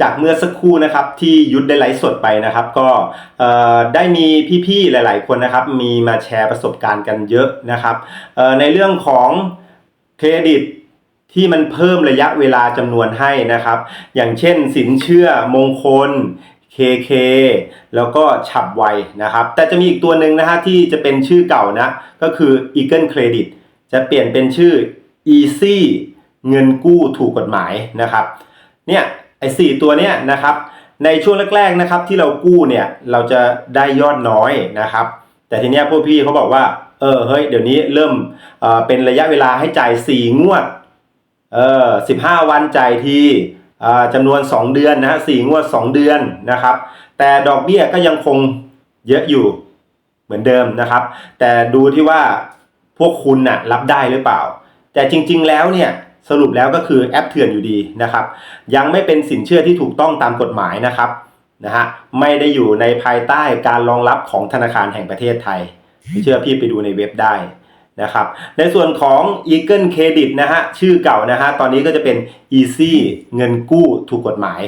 จากเมื่อสักครู่นะครับที่ยุทธได้ไลฟ์สดไปนะครับ ก็ได้มีพี่ๆหลาย ๆ คนนะครับ มีมาแชร์ประสบการณ์กันเยอะนะครับในเรื่องของเครดิตที่มันเพิ่มระยะเวลาจำนวนให้นะครับ อย่างเช่นสินเชื่อมงคล KK แล้วก็ฉับไวนะครับ แต่จะมีอีกตัวหนึ่งนะฮะที่จะเป็นชื่อเก่านะ ก็คือ Eagle Credit จะเปลี่ยนเป็นชื่อ Easy เงินกู้ถูกกฎหมายนะครับ เนี่ย ไอ้สี่ตัวเนี้ยนะครับ ในช่วงแรกๆนะครับ ที่เรากู้เนี่ยเราจะได้ยอดน้อยนะครับ แต่ทีเนี้ยพวกพี่เขาบอกว่าเออเฮ้ยเดี๋ยวนี้เริ่มเออเป็นระยะเวลาให้จ่ายสี่งวดเออสิบห้าวันจ่ายทีอ่าจำนวน 2 เดือนนะฮะสี่งวด 2 เดือนนะครับ แต่ดอกเบี้ยก็ยังคงเยอะอยู่เหมือนเดิมนะครับ แต่ดูที่ว่าพวกคุณน่ะรับได้หรือเปล่า แต่จริง ๆ แล้วเนี่ย สรุปแล้วก็คือแอปเถื่อนอยู่ดีนะครับ ยังไม่เป็นสินเชื่อที่ถูกต้องตามกฎหมายนะครับนะฮะไม่ได้อยู่ในภายใต้การรองรับของธนาคารแห่งประเทศไทย เชื่อพี่ไปดูในเว็บได้นะครับในส่วนของ Eagle Credit นะฮะชื่อเก่านะฮะตอนนี้ก็จะเป็น Easy เงินกู้ถูกกฎหมาย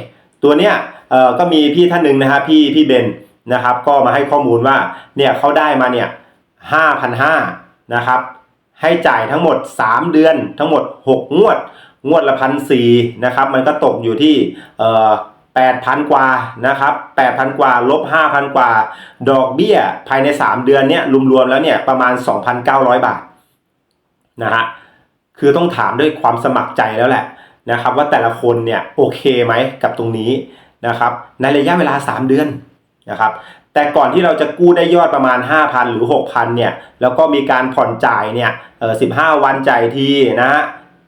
ตัวเนี้ยเอ่อก็มีพี่ท่านหนึ่งนะฮะพี่พี่เบนนะครับก็มาให้ข้อมูลว่าเนี่ยเขาได้มาเนี่ย5,500นะครับ ให้จ่ายทั้งหมด 3 เดือนทั้งหมด 6 งวด งวดละพันสี่นะครับ มันก็ตกอยู่ที่เอ่อแปดพันกว่านะครับแปดพันกว่าลบห้าพันกว่า ดอกเบี้ยภายใน 3 เดือนเนี่ยรวมๆแล้วเนี่ยประมาณ 2,900 บาทนะฮะคือต้องถามด้วยความสมัครใจแล้วแหละนะครับ ว่าแต่ละคนเนี่ยโอเคไหมกับตรงนี้นะครับ ในระยะเวลา 3 เดือนนะครับ แต่ก่อนที่เราจะกู้ได้ยอดประมาณ 5,000 หรือ 6,000 เนี่ย แล้วก็มีการผ่อนจ่ายเนี่ยเออ15วันจ่ายทีนะฮะ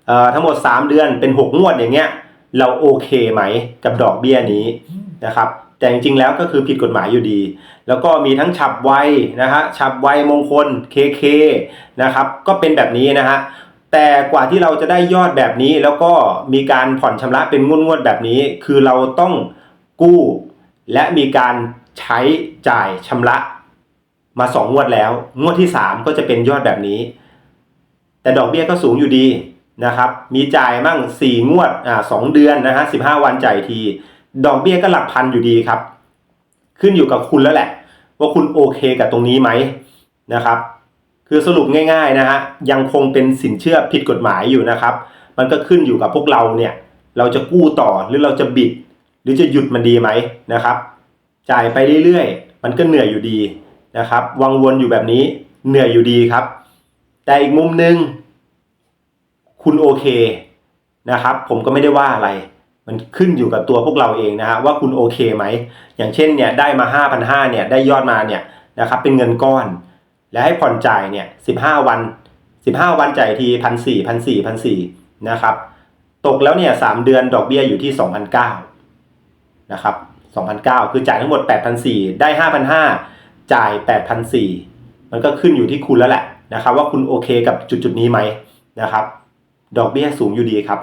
เออทั้งหมด 3 เดือนเป็น 6 งวดอย่างเงี้ย เราโอเคไหมกับดอกเบี้ยนี้นะครับ แต่จริงๆแล้วก็คือผิดกฎหมายอยู่ดี แล้วก็มีทั้งฉับไวนะฮะฉับไวมงคล KK นะครับ ก็เป็นแบบนี้นะฮะแต่กว่าที่เราจะได้ยอดแบบนี้แล้วก็มีการผ่อนชำระเป็นงวดๆแบบนี้ คือเราต้องกู้และมีการ ช้จ่ายชำระมาสองงวดแล้ว งวดที่สามก็จะเป็นยอดแบบนี้ แต่ดอกเบี้ยก็สูงอยู่ดีนะครับ มีจ่ายมั่งสี่งวดอ่าสองเดือนนะฮะสิบห้าวันจ่ายที ดอกเบี้ยก็หลักพันอยู่ดีครับ ขึ้นอยู่กับคุณแล้วแหละ ว่าคุณโอเคกับตรงนี้ไหมนะครับ คือสรุปง่ายๆนะฮะยังคงเป็นสินเชื่อผิดกฎหมายอยู่นะครับ มันก็ขึ้นอยู่กับพวกเราเนี่ย เราจะกู้ต่อหรือเราจะบิด หรือจะหยุดมันดีไหมนะครับ จ่ายไปเรื่อยๆ มันก็เหนื่อยอยู่ดีนะครับวังวนอยู่แบบนี้เหนื่อยอยู่ดีครับ แต่อีกมุมหนึ่งคุณโอเคนะครับ ผมก็ไม่ได้ว่าอะไร มันขึ้นอยู่กับตัวพวกเราเองนะฮะว่าคุณโอเคไหม อย่างเช่นเนี่ยได้มา 5,500เนี่ยได้ยอดมาเนี่ยนะครับเป็นเงินก้อน และให้ผ่อนจ่ายเนี่ย15 วัน 15 วันจ่ายทีพันสี่พันสี่พันสี่นะครับ ตกแล้วเนี่ย3เดือนดอกเบี้ยอยู่ที่2,009นะครับ 2,009คือจ่ายทั้งหมด 8,400 ได้ 5,500 จ่าย 8,400 มันก็ขึ้นอยู่ที่คุณแล้วแหละนะครับ ว่าคุณโอเคกับจุดจุดนี้ไหมนะครับ ดอกเบี้ยสูงอยู่ดีครับ